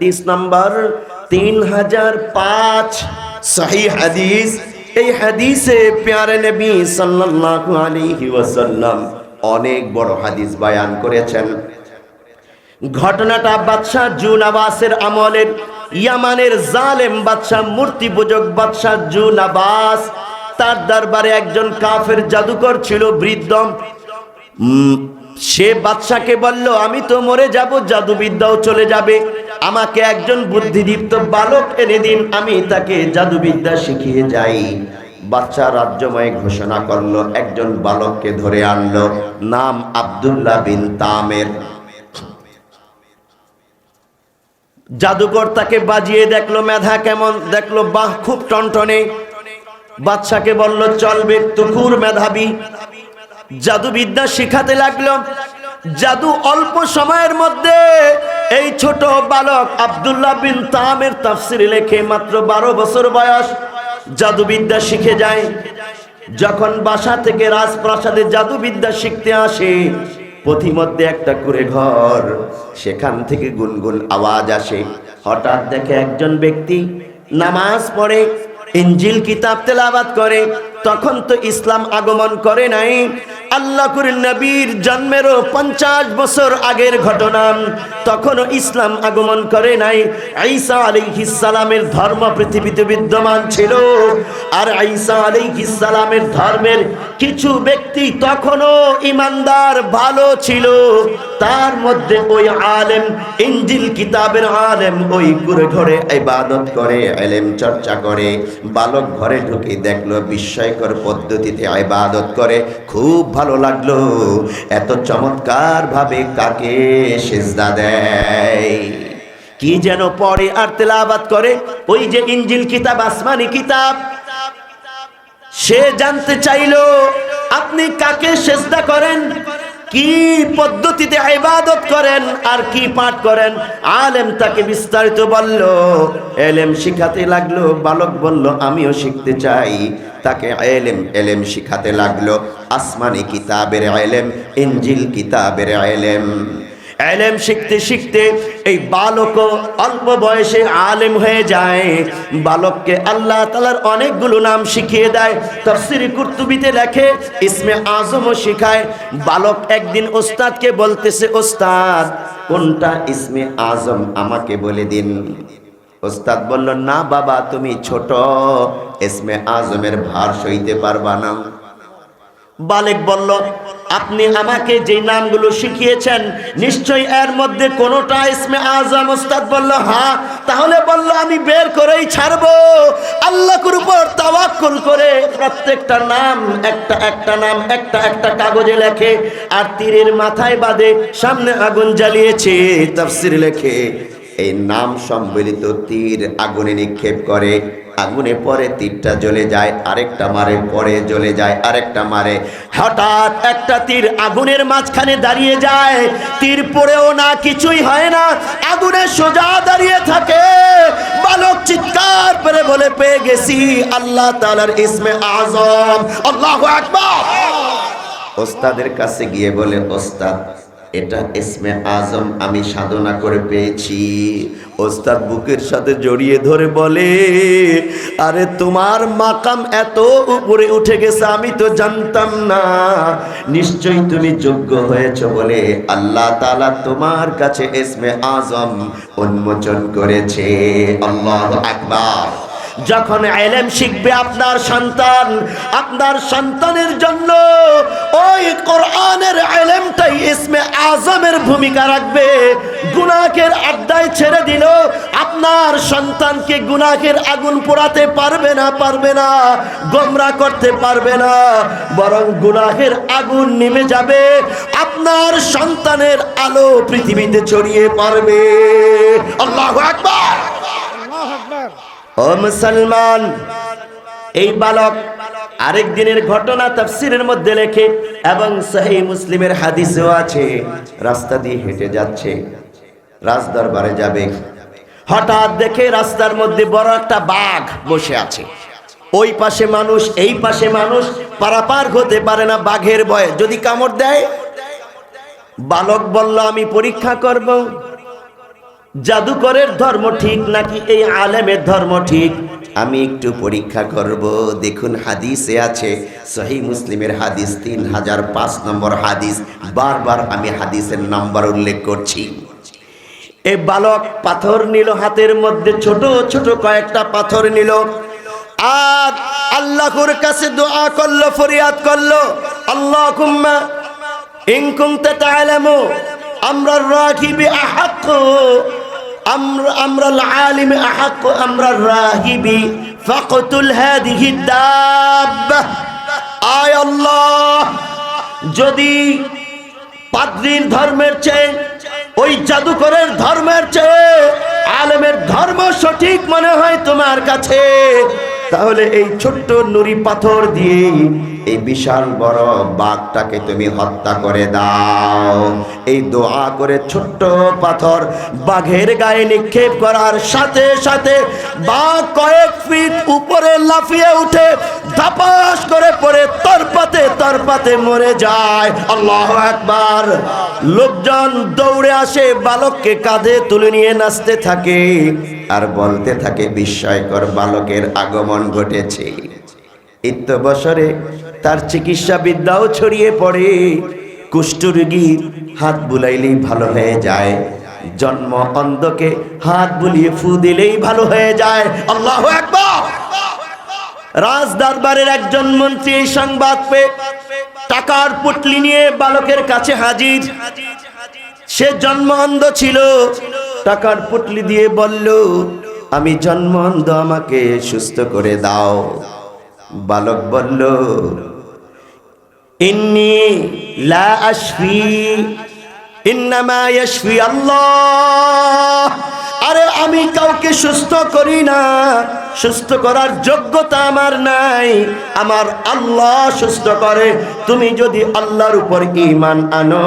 হাদিস নাম্বার তিন হাজার পাঁচ। সহি হাদিস। এই হাদিসে প্যারে নবী সাল্লাল্লাহু আলাইহি ওয়াসাল্লাম অনেক বড় হাদিস বায়ান করেছেন। ঘটনাটা বাদশাহ জুন আবাসের আমলের ইয়ামানের জালেম বাদশাহ, মূর্তি পূজক বাদশাহ জুন আবাস। তার দরবারে একজন কাফের জাদুকর ছিল, বৃদ্ধ। সে বাদশাকে বলল, আমি তো মরে যাব, জাদুবিদ্যাও চলে যাবে। আমাকে একজন বুদ্ধিদীপ্ত বালক এনে দিন, আমি তাকে জাদুবিদ্যা শিখিয়ে যাই। বাচ্চা রাজ্যময় ঘোষণা করল, একজন বালককে ধরে আনলো, নাম আব্দুল্লাহ বিন তামের। জাদুকর তাকে বাজিয়ে দেখল, মেধা কেমন? দেখল, বাহ, খুব টনটনে। বাচ্চাকে বলল চলবে তুকুর মেধাবী। জাদুবিদ্যা শিখাতে লাগল। জাদু অল্প সময়ের মধ্যে এই ছোট বালক আব্দুল্লাহ বিন তামের তাফসির লেখে মাত্র বারো বছর বয়স। জাদুবিদ্যা শিখে যায়। যখন বাসা থেকে রাজপ্রাসাদে জাদুবিদ্যা শিখতে আসে, পথিমধ্যে একটা করে ঘর, সেখান থেকে গুনগুন আওয়াজ আসে। হঠাৎ দেখে একজন ব্যক্তি নামাজ পড়ে ইঞ্জিল কিতাব তেলাবাত করে। তখন তো ইসলাম আগমন করে নাই। আল্লাহ করে নবীর জন্মেরও পঞ্চাশ বছর আগের ঘটনা। তখনও ইসলাম আগমন করে নাই। ঈসা আলাইহিসসালামের ধর্ম পৃথিবীতে বিদ্যমান ছিল। আর ঈসা আলাইহিসসালামের ধর্মের কিছু ব্যক্তি তখনও ইমানদার, ভালো ছিল। তার মধ্যে ওই আলেম, ইঞ্জিল কিতাবের আলেম ওই কুরে ঘরে ইবাদত করে, এলেম চর্চা করে, বালক ঘরে ঢুকে দেখল বিস্ময়কর পদ্ধতিতে ইবাদত করে, খুব ভালো লাগল। এত চমৎকার ভাবে কাকে সেজদা দেয়? কি যেন পরে আর তেলাবাদ করে? ওই যে ইঞ্জিল কিতাব, আসমানি কিতাব। সে জানতে চাইল, আপনি কাকে সেজদা করেন? কি পদ্ধতিতে ইবাদত করেন আর কি পাঠ করেন? আলেম তাকে বিস্তারিত বলল, এলেম শিখাতে লাগল, বালক বলল, আমিও শিখতে চাই। তাকে এলেম এলেম শিখাতে লাগল, আসমানি কিতাবের এলেম ইঞ্জিল কিতাবের এলেম। এলেম শিখতে শিখতে এই বালক অল্প বয়সে আলেম হয়ে যায়। বালককে আল্লাহ তালার অনেকগুলো নাম শিখিয়ে দেয়। তফসির কুর্তুবিতে লেখে, ইসমে আজমও শিখায়। বালক একদিন ওস্তাদকে বলতেছে, ওস্তাদ, কোনটা ইসমে আজম আমাকে বলে দিন? ওস্তাদ বলল, না বাবা, তুমি ছোট। ইসমে আজমের ভার সইতে পারবা না। বালেক বলল, আপনি আমাকে যে নামগুলো শিখিয়েছেন, নিশ্চয়ই এর মধ্যে কোনোটা ইসমে আজম ওস্তাদ বলল হ্যাঁ তাহলে বলল, আমি বের করেই ছাড়বো। আল্লাহর উপর তাওয়াক্কুল করে প্রত্যেকটা নাম, একটা একটা নাম, একটা একটা কাগজে লেখে, আর তীরের মাথায় বাঁধে, সামনে আগুন জ্বালিয়েছে, তাফসির লেখে। এই নাম সম্বলিত তীর আগুনে নিক্ষেপ করে। আগুনে পরে তীরটা জ্বলে যায়, আরেকটা মারে, পরে জ্বলে যায়, আরেকটা মারে। হঠাৎ একটা তীর আগুনের মাঝখানে দাঁড়িয়ে যায়, তীর পড়েও না, কিছুই হয় না, আগুনে সোজা দাঁড়িয়ে থাকে। বালক চিৎকার করে বলে, পেয়ে গেছি, আল্লাহ তাআলার ইসমে আজম, আল্লাহু আকবার। ওস্তাদের কাছে গিয়ে বলে, ওস্তাদ এটা ইসমে আজম আমি সাধনা করে পেয়েছি। ওস্তাদ বুকের সাথে জড়িয়ে ধরে বলে, আরে তোমার মাকাম এত উপরে উঠে গেছে, আমি তো জানতাম না। নিশ্চয়ই তুমি যোগ্য হয়েছ বলে আল্লাহ তাআলা তোমার কাছে ইসমে আজম উন্মোচন করেছে। আল্লাহ আকবার। যখন এলেম শিখবে আপনার সন্তান, আপনার সন্তানের জন্য ওই কোরআনের এলেমটাই ইসমে আজমের ভূমিকা রাখবে। গুনাহের আড্ডায় ছেড়ে দিল, আপনার সন্তানকে গুনাহের আগুন পোড়াতে পারবে না পারবে না, গোমরা করতে পারবে না, বরং গুনাহের আগুন নেমে যাবে, আপনার সন্তানের আলো পৃথিবীতে ছড়িয়ে পারবে আল্লাহু আকবার! ও মুসলমান, এই বালক আরেক দিনের ঘটনা তাফসিরের মধ্যে লেখে এবং সহি মুসলিমের হাদিসেও আছে, রাস্তা দিয়ে হেঁটে যাচ্ছে রাজ দরবারে যাবে। হঠাৎ দেখে রাস্তার মধ্যে বড় একটা বাঘ বসে আছে। ওই পাশে মানুষ, এই পাশে মানুষ, পারাপার হতে পারে না বাঘের ভয়ে। যদি কামড় দেয়, বালক বলল, আমি পরীক্ষা করব। জাদুকরের ধর্ম ঠিক নাকি এই আলেমের ধর্ম ঠিক? আমি একটু পরীক্ষা করব। দেখুন হাদিসে আছে সহি মুসলিমের হাদিস তিন হাজার পাঁচ নম্বর হাদিস। বারবার আমি হাদিসের নাম্বার উল্লেখ করছি। এ বালক পাথর নিল হাতের মধ্যে ছোট ছোট কয়েকটা পাথর নিল। আর আল্লাহর কাছে দোয়া করল ফরিয়াদ করল আল্লাহ কুম্মা ইনকুমতে তাআলামু আমরা রাকিবি আহাক্ক আমরা আহাক্ক, আমরা ফাকতুল যদি পাদ্রীর ধর্মের চেয়ে, ওই জাদুকরের ধর্মের চেয়ে আলেমের ধর্ম সঠিক মনে হয় তোমার কাছে, তাহলে এই ছোট্ট নুরি পাথর দিয়ে এই বিশাল বড় বাঘটাকে তুমি হত্যা করে দাও। এই দোয়া করে ছোট্ট পাথর বাঘের গায়ে নিক্ষেপ করার সাথে সাথে বাঘ কয়েক ফিট উপরে লাফিয়ে উঠে ধাপাস করে পড়ে তরপাতে তরপাতে মরে যায়। আল্লাহ একবার লোকজন দৌড়ে আসে, বালককে কাঁধে তুলে নিয়ে নাচতে থাকে আর বলতে থাকে, বিস্ময়কর বালকের আগমন ঘটেছে। বছরে তার চিকিৎসা বিদ্যাও ছড়িয়ে পড়ে। কুষ্ঠরোগীর হাত বুলাইলেই ভালো হয়ে যায়। জন্ম অন্ধকে হাত বুলিয়ে ফু দিলেই ভালো হয়ে যায়। আল্লাহ একবার রাজ দরবারের একজন মন্ত্রী এই সংবাদ পেয়ে টাকার পুটলি নিয়ে বালকের কাছে হাজির। সে জন্ম অন্ধ ছিল। টাকার পুটলি দিয়ে বলল, আমি জন্ম অন্ধ, আমাকে সুস্থ করে দাও। বালক বলল ইন্নি লা আশফি ইন্নামা ইয়াশফি আল্লাহ। আরে আমি কাউকে সুস্থ করি না। সুস্থ করার যোগ্যতা আমার নাই। আমার আল্লাহ সুস্থ করে। তুমি যদি আল্লাহর উপর ইমান আনো,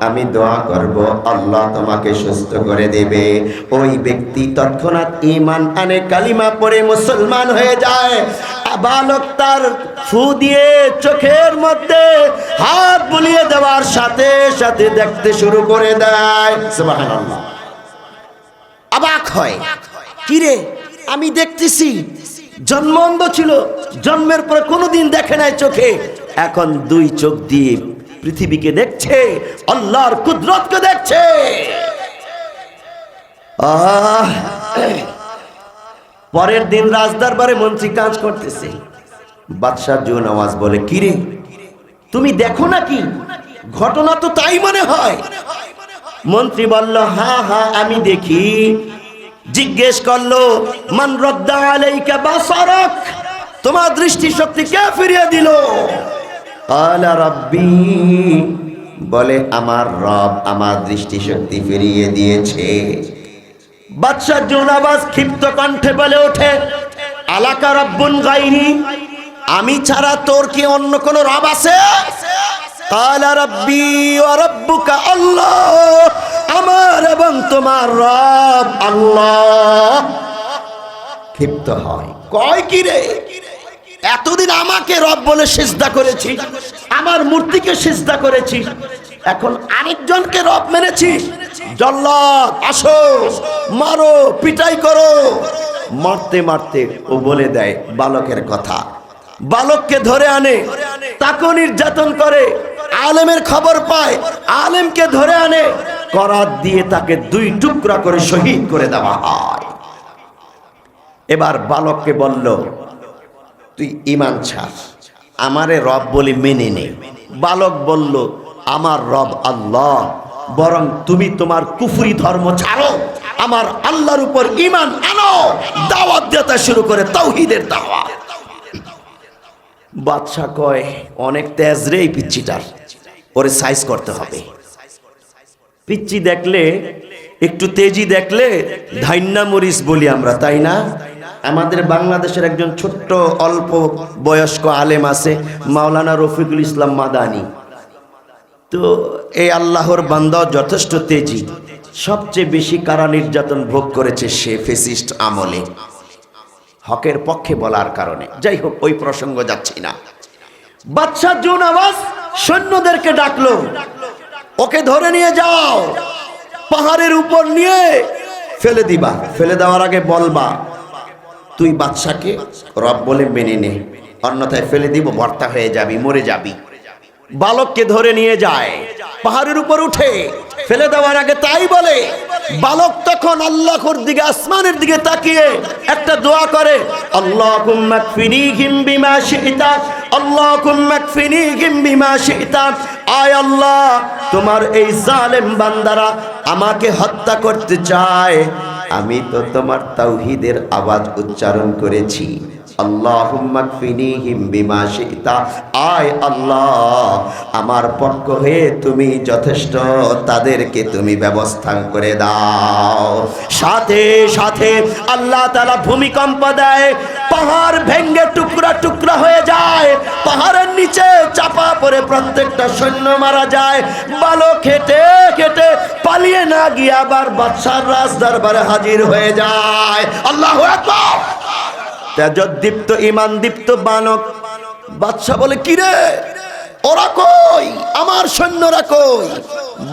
আমি দোয়া করব, আল্লাহ তোমাকে সুস্থ করে দেবে। ওই ব্যক্তি তৎক্ষণাৎ ইমান আনে, কালিমা পড়ে মুসলমান হয়ে যায়। বালক তার ফু দিয়ে চোখের মধ্যে হাত বুলিয়ে দেওয়ার সাথে সাথে দেখতে শুরু করে দেয়। অবাক হয়। কিরে আমি দেখতেছি, জন্ম অন্ধ ছিল, জন্মের পর কোনোদিন দেখে নাই চোখে। এখন দুই চোখ দিয়ে পৃথিবীকে দেখছে, আল্লাহর কুদরতকে দেখছে। পরের দিন রাজদরবারে মন্ত্রী কাজ করতেছে। বাদশাহ জো নওয়াজ বলে, কিরে, তুমি দেখো নাকি? ঘটনা তো তাই মনে হয়। মন্ত্রী বলল হ্যাঁ হ্যাঁ আমি দেখি। জিজ্ঞেস করল, মান রদ্দা আলাইকা বাসারাক? তোমার দৃষ্টি শক্তি কে ফিরিয়ে দিল? আলা রাব্বি। বলে, আমার রব আমার দৃষ্টি শক্তি ফিরিয়ে দিয়েছে। বাদশাহ জোনাবাজ ক্ষিপ্ত কণ্ঠে বলে ওঠে, আলাকা রব্বুন গাইনি আমি ছাড়া তোর কি অন্য কোন রব আছে? কালা রব্বি ও রব্বুকা আল্লাহ। আমার এবং তোমার রব আল্লাহ। ক্ষিপ্ত হয়। কয় কি রে? এতদিন আমাকে রব বলে সিজদা করেছি, আমার মূর্তিকে সিজদা করেছি, এখন আরেকজনকে রব মেনেছিস জল্লাদ, আসো, মারো, পিটাই করো। মারতে মারতে ও বলে দেয় বালকের কথা। বালককে ধরে আনে তাকে নির্যাতন করে। আলেমের খবর পায়, আলেমকে ধরে আনে। করাত দিয়ে তাকে দুই টুকরা করে শহীদ করে দেওয়া হয়। এবার বালককে বলল, তুই ইমান ছাড়। আমারে রব বলে মেনে নে। বালক বলল, আমার রব আল্লাহ, বরং তুমি তোমার কুফুরি ধর্ম ছাড়ো। আমার আল্লাহর উপর ইমান আনো, দাওয়াত দিতে শুরু করে তৌহিদের দাওয়াত। বাদশা কয়, অনেক তেজ রে পিচ্ছিটার। ওরে সাইজ করতে হবে। পিচ্ছি দেখলে, একটু তেজি দেখলে ধাইন্না মরিচ বলি আমরা, তাই না? আমাদের বাংলাদেশের একজন ছোট্ট অল্প বয়স্ক আলেম আছে, মাওলানা রফিকুল ইসলাম মাদানি। তো এই আল্লাহর বান্দাও যথেষ্ট তেজি। সবচেয়ে বেশি কারা নির্যাতন ভোগ করেছে সে ফেসিস্ট আমলে। হকের পক্ষে বলার কারণে। যাই হোক, ওই প্রসঙ্গ যাচ্ছি না। বাদশাহ জুন আওয়াজ সৈন্যদেরকে ডাকলো। ওকে ধরে নিয়ে যাও। পাহাড়ের উপর নিয়ে ফেলে দিবা। ফেলে দেওয়ার আগে বলবা, তুই বাদশাকে রব বলে মেনে নে। অন্যথায় ফেলে দিব ভর্তা হয়ে যাবি, মরে যাবি। বালককে ধরে নিয়ে যায়। পাহাড়ের উপর উঠে ফেলে দেওয়ার আগে তাই বলে, বালক তখন আল্লাহর দিকে, আসমানের দিকে তাকিয়ে একটা দোয়া করে আল্লাহ কুম্মাকফিনিহিম বিমা বিমা আয় আল্লাহ, তোমার এই জালেম বান্দারা আমাকে হত্যা করতে চায়। আমি তো তোমার তাওহীদের আওয়াজ উচ্চারণ করেছি। আমার পক্ষ হয়ে তুমি যথেষ্ট, তাদেরকে তুমি ব্যবস্থা করে দাও। সাথে সাথে আল্লাহ তারা ভূমিকম্প দেয়, পাহাড় ভেঙ্গে টুকরা টুকরা হয়ে যায়, পাহাড়ের নিচে চাপা পড়ে প্রত্যেকটা সৈন্য মারা যায়। বালো খেটে খেটে পালিয়ে না গিয়ে আবার বাদশার রাজ দরবারে হাজির হয়ে যায়। আল্লাহ তেজদীপ্ত ইমান দীপ্ত বানক। বাদশা বলে, কিরে? ওরা কই? আমার সৈন্যরা কই?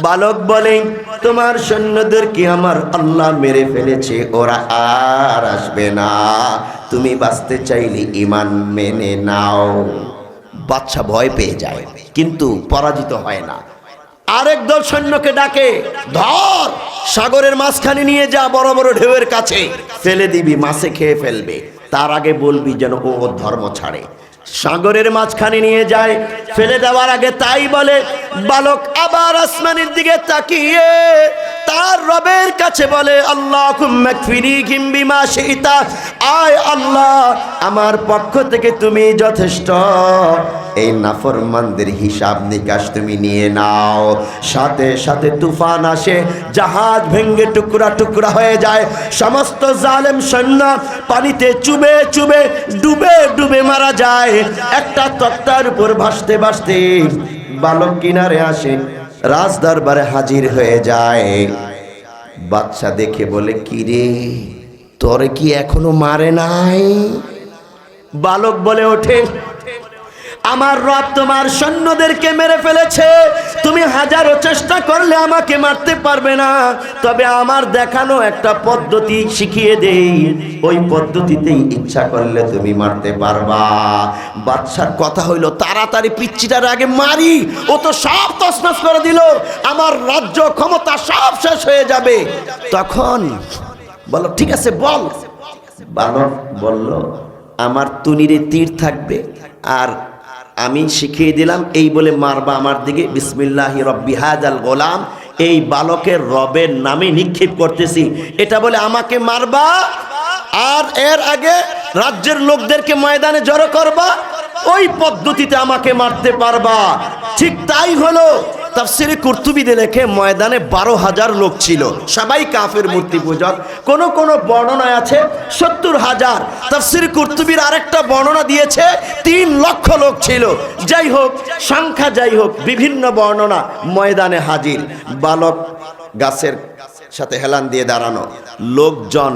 বালক বলে, তোমার সৈন্যদের কি আমার আল্লাহ মেরে ফেলেছে? ওরা আর আসবে না। তুমি বাঁচতে চাইলে ইমান মেনে নাও। বাচ্চা ভয় পেয়ে যায়, কিন্তু পরাজিত হয় না। আরেক দল সৈন্যকে ডাকে, ধর, সাগরের মাঝখানে নিয়ে যা বড় বড় ঢেউয়ের কাছে। ফেলে দিবি, মাছে খেয়ে ফেলবে। তার আগে বলবি যেন ও ধর্ম ছাড়ে। সাগরের মাঝখানে নিয়ে যায়, ফেলে দেওয়ার আগে তাই বলে, বালক আবার আসমানের দিকে তাকিয়ে তার রবের কাছে বলে আল্লাহ আয় আল্লাহ, আমার পক্ষ থেকে তুমি যথেষ্ট। এই নাফর নাফরমানদের হিসাব নিকাশ তুমি নিয়ে নাও। সাথে সাথে তুফান আসে, জাহাজ ভেঙ্গে টুকরা টুকরা হয়ে যায়। সমস্ত জালেম সৈন্য পানিতে চুবে চুবে, ডুবে ডুবে মারা যায়। একটা তক্তার উপর ভাসতে ভাসতে বালক কিনারে আসে। রাজ দরবারে হাজির হয়ে যায়। বাচ্চা দেখে বলে কি রে তোরে কি এখনও মারে নাই? বালক বলে ওঠে আমার রব তোমার সৈন্যদেরকে মেরে ফেলেছে। তুমি হাজারো চেষ্টা করলে আমাকে মারতে পারবে না। তবে আমার দেখানো একটা পদ্ধতি শিখিয়ে দেই। ওই পদ্ধতিতেই ইচ্ছা করলে তুমি মারতে পারবা। বাদশার কথা হইল, তাড়াতাড়ি পিচ্ছিটার আগে মারি। ও তো সব তছনছ করে দিল। আমার রাজ্য ক্ষমতা সব শেষ হয়ে যাবে। তখন বলো, ঠিক আছে, বল। বালক বলল, আমার তুনিরে তীর থাকবে আর আমি শিখিয়ে দিলাম, এই বলে মারবা আমার দিকে, বিসমিল্লাহি রব্বি হাজাল গোলাম, এই বালকের রবের নামে নিক্ষেপ করতেছি। এটা বলে আমাকে মারবা, আর এর আগে রাজ্যের লোকদেরকে ময়দানে জড়ো করবা, ওই পদ্ধতিতে আমাকে মারতে পারবা। ঠিক তাই হলো তাফসিরে কুর্তুবিদে লেখে, ময়দানে বারো হাজার লোক ছিল। সবাই কাফের মূর্তি পূজক। কোন কোন বর্ণনায় আছে, সত্তর হাজার। তাফসিরে কুর্তুবির আরেকটা বর্ণনা দিয়েছে, তিন লক্ষ লোক ছিল। যাই হোক, সংখ্যা যাই হোক, বিভিন্ন বর্ণনা ময়দানে হাজির। বালক গাছের সাথে হেলান দিয়ে দাঁড়ানো। লোকজন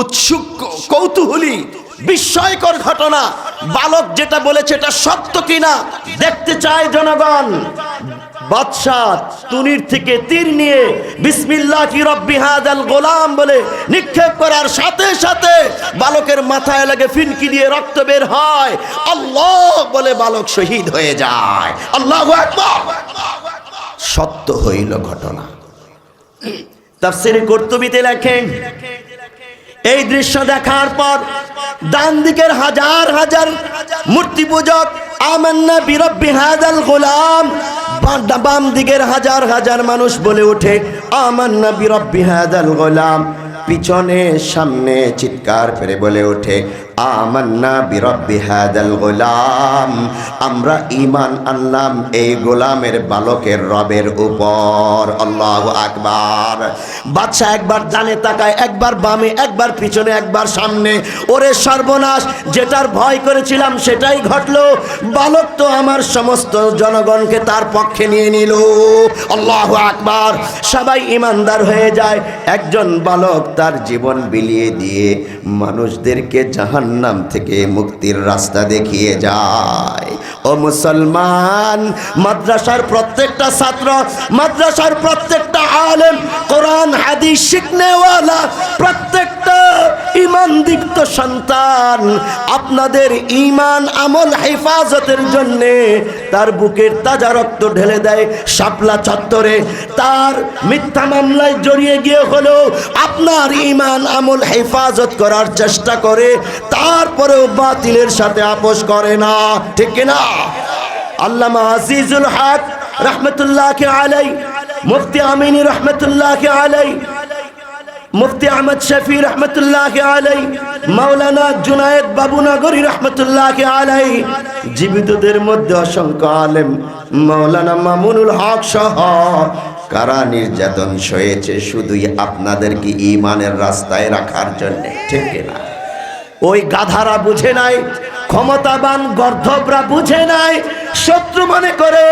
উৎসুক, কৌতূহলী, বিস্ময়কর ঘটনা। বালক যেটা বলেছে, এটা সত্য কিনা, দেখতে চায় জনগণ। বাদশাহ তুনির থেকে তীর নিয়ে বিসমিল্লাহ কি রব্বি হাজাল গোলাম বলে নিক্ষেপ করার সাথে সাথে বালকের মাথায় লাগে ফিনকি দিয়ে রক্ত বের হয়। আল্লাহ বলে বালক শহীদ হয়ে যায়। আল্লাহ সত্য হইল ঘটনা। তাফসিরে কর্তুবিতে লেখেন এই দৃশ্য দেখার পর ডান দিকের হাজার হাজার মূর্তি পূজক আমান্না বিরব্বি হাজাল গোলাম বাম দিকের হাজার হাজার মানুষ বলে ওঠে, আমান্না বিরব্বি হাজাল গোলাম। পিছনে সামনে চিৎকার করে বলে ওঠে আমান্না বিরব্বি হাদাল গোলাম। আমরা ঈমান আনলাম এই গোলামের বালকের রবের উপর। আল্লাহ আকবার। বাচ্চা একবার ডানে তাকায়, একবার বামে, একবার পিছনে, একবার সামনে। ওরে সর্বনাশ, যেটার ভয় করেছিলাম সেটাই ঘটলো। বালক তো আমার সমস্ত জনগণকে তার পক্ষে নিয়ে নিল। আল্লাহ আকবার। সবাই ইমানদার হয়ে যায়। একজন বালক তার জীবন বিলিয়ে দিয়ে মানুষদেরকে জাহান জাহান্নাম থেকে মুক্তির রাস্তা দেখিয়ে যায়। ও মুসলমান, মাদ্রাসার প্রত্যেকটা ছাত্র, মাদ্রাসার প্রত্যেকটা আলেম, কোরআন, হাদিস, শিখনেওয়ালা প্রত্যেকটা ইমান সন্তান। আপনাদের ইমান আমল হেফাজতের জন্য তার বুকের তাজা রক্ত ঢেলে দেয় শাপলা চত্বরে। তার মিথ্যা মামলায় জড়িয়ে গিয়ে হলেও আপনার ইমান আমল হেফাজত করার চেষ্টা করে, তারপরেও বাতিলের সাথে আপোষ করে না। ঠিক না আল্লামা আজিজুল হক রহমতুল্লাহ আলাই মুফতি আমিনী রহমতুল্লাহ আলাই মুফতি আহমদ শফি রহমতুল্লাহ আলাই মাওলানা জুনায়েদ বাবুনগরী রহমতুল্লাহ আলাই জীবিতদের মধ্যে অসংখ্য আলেম, মাওলানা মামুনুল হক সহ কারা নির্যাতন সয়েছে শুধুই আপনাদেরকে ইমানের রাস্তায় রাখার জন্য, ঠিক না ওই গাধারা বুঝে নাই, ক্ষমতাবান গর্ধবরা বুঝে নাই, শত্রু মনে করে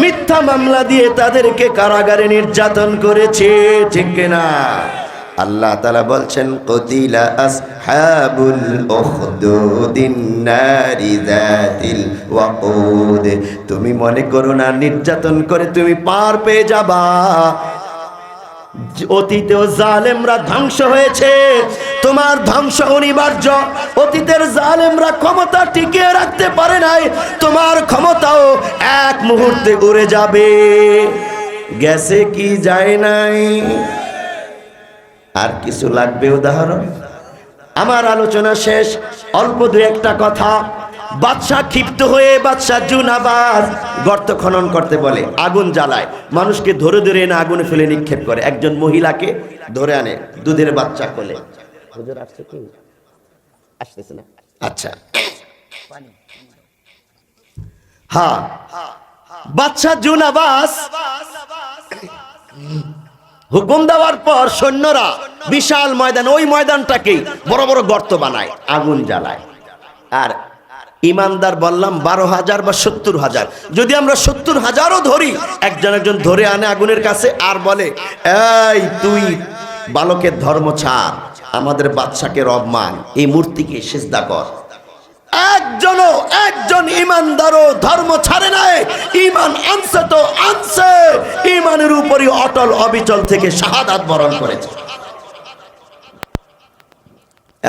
মিথ্যা মামলা দিয়ে তাদেরকে কারাগারে নির্যাতন করেছে, ঠিক না আল্লাহ তালা বলছেন, কতিলা আসহাবুল ওয়াকুদ। তুমি মনে করো না, নির্যাতন করে তুমি পার পেয়ে যাবা। অতীতেও জালেমরা ধ্বংস হয়েছে। তোমার ধ্বংস অনিবার্য। অতীতের জালেমরা ক্ষমতা টিকিয়ে রাখতে পারে নাই। তোমার ক্ষমতাও এক মুহূর্তে উড়ে যাবে। গেছে কি যায় নাই? আর কিছু লাগবে উদাহরণ? আমার আলোচনা শেষ, অল্প দু একটা কথা। বাদশাহ ক্ষিপ্ত হয়ে বাদশাহ জুনাবাদ গর্ত খনন করতে বলে, আগুন জ্বালায়। মানুষকে ধরে ধরে এনে আগুনে ফেলে নিক্ষেপ করে। একজন মহিলাকে ধরে আনে দুধের বাচ্চা কোলে। আচ্ছা। হ্যাঁ। বাচ্চা জুনাবাস হুকুম দেওয়ার পর সৈন্যরা বিশাল ময়দান, ওই ময়দানটাকেই বড় বড় গর্ত বানায়, আগুন জ্বালায়। আর ইমানদার বললাম, বারো হাজার বা সত্তর হাজার। যদি আমরা সত্তর হাজারও ধরি, একজন একজন ধরে আনে আগুনের কাছে আর বলে, এই তুই বালকের ধর্ম ছাড়, আমাদের বাচ্চাকে রব মান, এই মূর্তিকে সেজদা কর। একজনও একজন ইমানদারও ধর্ম ছাড়ে নাই। ইমান আনছে তো আনছে। ইমানের উপরই অটল অবিচল থেকে শাহাদাত বরণ করেছে।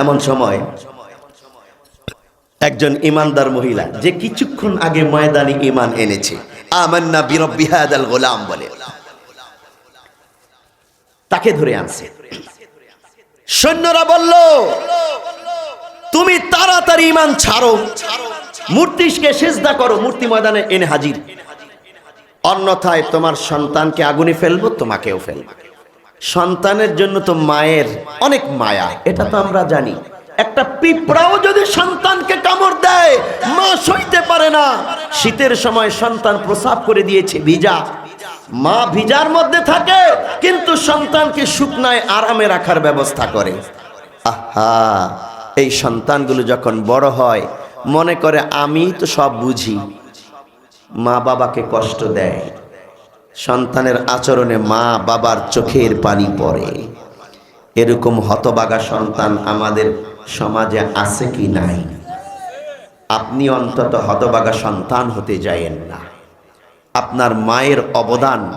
এমন সময় একজন ইমানদার মহিলা যে কিছুক্ষণ আগে ময়দানি ইমান এনেছে। আমান্না বিরব্বি হাদাল গোলাম বলে। তাকে ধরে আনছে। সৈন্যরা বলল, তুমি তাড়াতাড়ি ইমান ছাড়ো। মূর্তিকে সেজদা করো। মূর্তি ময়দানে এনে হাজির। অন্যথায় তোমার সন্তানকে আগুনে ফেলব, তোমাকেও ফেলব। সন্তানের জন্য তো মায়ের অনেক মায়া, এটা তো আমরা জানি। একটা পিঁপড়াও যদি সন্তানকে কামড় দেয়, মা সইতে পারে না। শীতের সময় সন্তান প্রসাব করে দিয়েছে ভিজা। মা ভিজার মধ্যে থাকে, কিন্তু সন্তানকে শুকনায় আরামে রাখার ব্যবস্থা করে। আহা! এই সন্তানগুলো যখন বড় হয়, মনে করে, আমি তো সব বুঝি। মা বাবাকে কষ্ট দেয়। সন্তানের আচরণে মা বাবার চোখের পানি পড়ে। এরকম হতবাগা সন্তান আমাদের সমাজে আছে কি নাই? আপনি অন্তত হতবাগা সন্তান হতে যায়েন না। আপনার মায়ের অবদান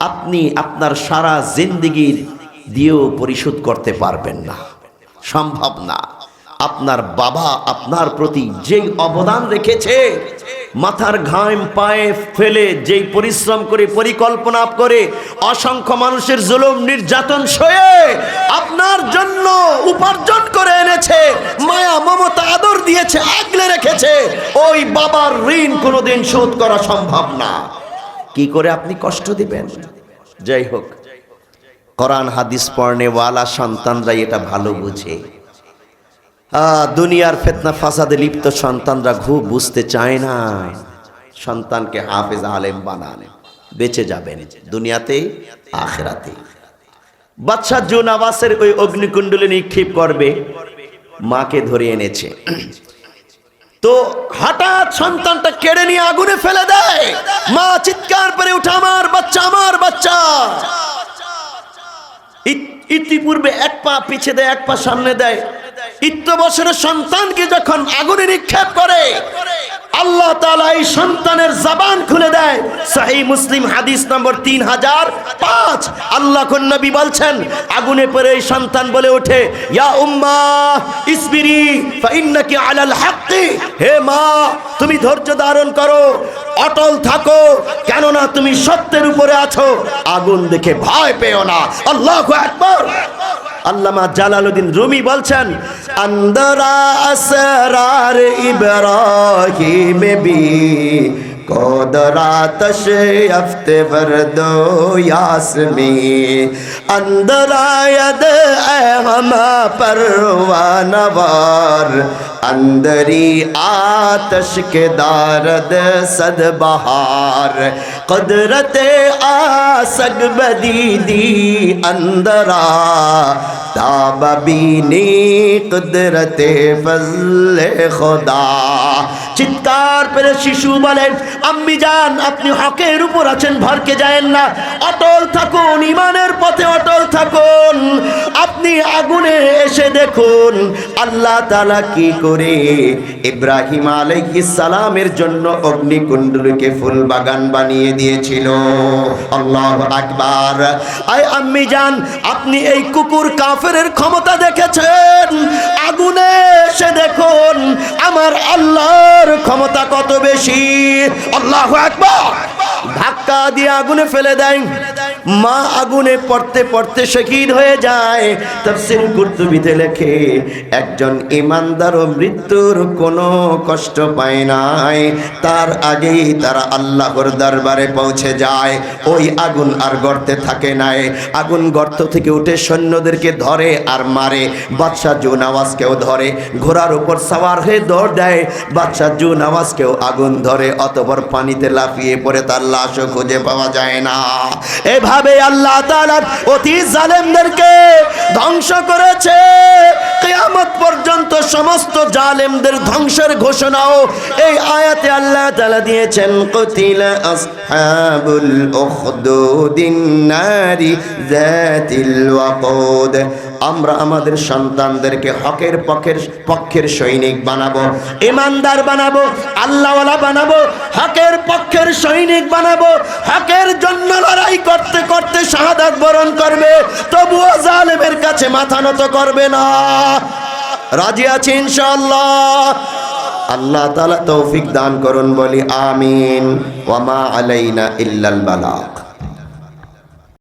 আপনি আপনার সারা জিন্দিগির দিয়েও পরিশোধ করতে পারবেন না। সম্ভব না। আপনার বাবা আপনার প্রতি যেই অবদান রেখেছে, মাথার ঘাম পায়ে ফেলে যেই পরিশ্রম করে, পরিকল্পনা করে, অসংখ্য মানুষের জুলুম, নির্যাতন সয়ে আপনার জন্য উপার্জন করে এনেছে, মায়া, মমতা, আদর দিয়েছে, আগলে রেখেছে, ওই বাবার ঋণ কোনোদিন শোধ করা সম্ভব না। কি করে আপনি কষ্ট দিবেন? যাই হোক, কোরআন, হাদিস পড়নেওয়ালা সন্তানরাই এটা ভালো বুঝে। দুনিয়ার ফেতনা ফাসাদে লিপ্ত সন্তানরা খুব বুঝতে চায় না। সন্তানকে হাফেজ আলেম বানান। বেঁচে যাবেন দুনিয়াতে, আখেরাতে। বাদশাহ জুন আবাসের ওই অগ্নিকুণ্ডলে নিক্ষেপ করবে। মাকে ধরে এনেছে। তো হঠাৎ সন্তানটা কেড়ে নিয়ে আগুনে ফেলে দেয়। মা চিৎকার করে উঠে, আমার বাচ্চা আমার বাচ্চা! ইত- ইতিপূর্বে এক পা পিছে দেয়, এক পা সামনে দেয়। সন্তানকে যখন আগুনে নিক্ষেপ করে, আল্লাহ এই সন্তানের খুলে দেয়। মুসলিম হাদিস নম্বর হাজার পাঁচ। আল্লাহ বলছেন, আগুনে এই সন্তান বলে ওঠে, ইয়া হে মা, তুমি ধৈর্য ধারণ করো, অটল থাকো, কেননা তুমি সত্যের উপরে আছো। আগুন দেখে ভয় পেও না। আল্লাহু আকবার। আল্লামা জালালউদ্দিন রুমি বলছেন আন্দরা আসরার ইব্রাহিম বি قدراتش افت وردو یاسمی اندر آید اے ہما پروانوار اندری آتش کے دارد صد بہار قدرت آسگ بدیدی اندرا تاب بینی قدرت فضل خدا চিৎকার পেরে শিশু বলেন আম্মি যান আপনি হকের উপর আছেন ভরকে যায়েন না অটল থাকুন ইমানের পথে অটল থাকুন আপনি আগুনে এসে দেখুন আল্লাহ তাআলা কি করে ইব্রাহিম আলাইহিস সালামের জন্য অগ্নিকুণ্ডলীকে ফুল বাগান বানিয়ে দিয়েছিল আল্লাহু আকবার আয় আম্মি যান আপনি এই কুকুর কাফেরের ক্ষমতা দেখেছেন? আগুনে এসে দেখুন, আমার আল্লাহর ক্ষমতা কত বেশি? আল্লাহ একবার ধাক্কা দিয়ে আগুনে ফেলে দেয় মা আগুনে পড়তে পড়তে শহীদ হয়ে যায়। তাফসীর কুরতুবিতে লেখে, একজন ইমানদার ও মৃত্যুর কোনো কষ্ট পায় নাই। তার আগেই তারা আল্লাহর দরবারে পৌঁছে যায়। ওই আগুন আর গর্তে থাকে নাই। আগুন গর্ত থেকে উঠে সৈন্যদেরকে ধরে আর মারে। বাদশাহ জু নওয়াজকেও ধরে। ঘোড়ার উপর সাওয়ার হয়ে দৌড় দেয়। বাদশাহ জু নওয়াজকেও আগুন ধরে। অতপর পানিতে লাফিয়ে পড়ে তার লাশও খুঁজে পাওয়া যায় না। এভাবে আল্লাহ তালার অতি জালেমদেরকে ধ্বংস করেছে। কেয়ামত পর্যন্ত সমস্ত জালেমদের ধ্বংসের ঘোষণাও এই আয়াতে আল্লাহ তালা দিয়েছেন, কতিলা আসহাবুল আমরা আমাদের সন্তানদেরকে হকের পক্ষের পক্ষের সৈনিক বানাবো, ইমানদার বানাবো, আল্লাহওয়ালা বানাবো, হকের পক্ষের সৈনিক বানাবো, হকের জন্য লড়াই করতে করতে শাহাদাত বরণ করবে, তবুও জালেমের কাছে মাথা নত করবে না। রাজি আছে ইনশাআল্লাহ। আল্লাহ তালা তৌফিক দান করুন, বলি আমিন। ওয়ামা আলাইনা ইল্লাল বালাগ।